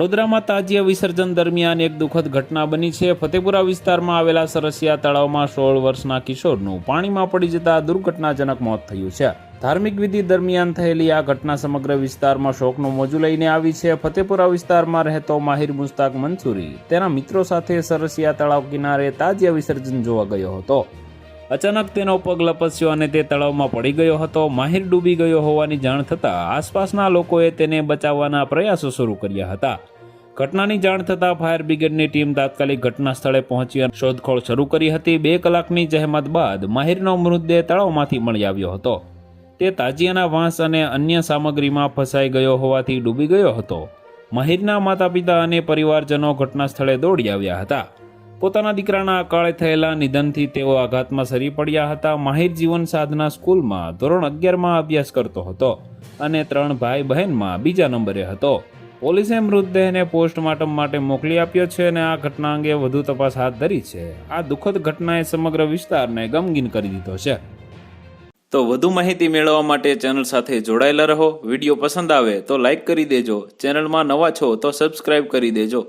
વડોદરામાં તાજિયા વિસર્જન દરમિયાન એક દુઃખદ ઘટના બની છે. ફતેપુરા વિસ્તારમાં આવેલા સરસિયા તળાવમાં સોળ વર્ષના કિશોરનું પાણીમાં પડી જતા દુર્ઘટનાજનક મોત થયું છે. ધાર્મિક વિધિ દરમિયાન થયેલી આ ઘટના સમગ્ર વિસ્તારમાં શોકનું મોજું લઈને આવી છે. ફતેપુરા વિસ્તારમાં રહેતો માહિર મુસ્તાક મંસૂરી તેના મિત્રો સાથે સરસિયા તળાવ કિનારે તાજિયા વિસર્જન જોવા ગયો હતો. અચાનક તેનો પગ લપસ્યો અને તે તળાવમાં પડી ગયો હતો. માહિર ડૂબી ગયો હોવાની જાણ થતાં આસપાસના લોકોએ તેને બચાવવાના પ્રયાસો શરૂ કર્યા હતા. ઘટનાની જાણ થતાં ફાયર બ્રિગેડની ટીમ તાત્કાલિક ઘટના સ્થળે પહોંચી અને શોધખોળ શરૂ કરી હતી. બે કલાકની જહેમત બાદ માહિરનો મૃતદેહ તળાવમાંથી મળી આવ્યો હતો. તે તાજિયાના વાંસ અને અન્ય સામગ્રીમાં ફસાઈ ગયો હોવાથી ડૂબી ગયો હતો. માહિરના માતા પિતા અને પરિવારજનો ઘટના સ્થળે દોડી આવ્યા હતા. પોતાના દીકરાના અકાળે થયેલા નિધનથી તેઓ આઘાતમાં સરી પડ્યા હતા. માહિર જીવન સાધના સ્કૂલમાં ધોરણ અગિયારમાં અભ્યાસ કરતો હતો અને ત્રણ ભાઈ બહેનમાં બીજા નંબરે હતો. પોલીસે મૃતદેહને પોસ્ટમોર્ટમ માટે મોકલી આપ્યો છે અને આ ઘટના અંગે વધુ તપાસ હાથ ધરી છે. આ દુઃખદ ઘટનાએ સમગ્ર વિસ્તારને ગમગીન કરી દીધો છે. તો વધુ માહિતી મેળવવા માટે ચેનલ સાથે જોડાયેલા રહો. વીડિયો પસંદ આવે તો લાઈક કરી દેજો. ચેનલમાં નવા છો તો સબસ્ક્રાઇબ કરી દેજો.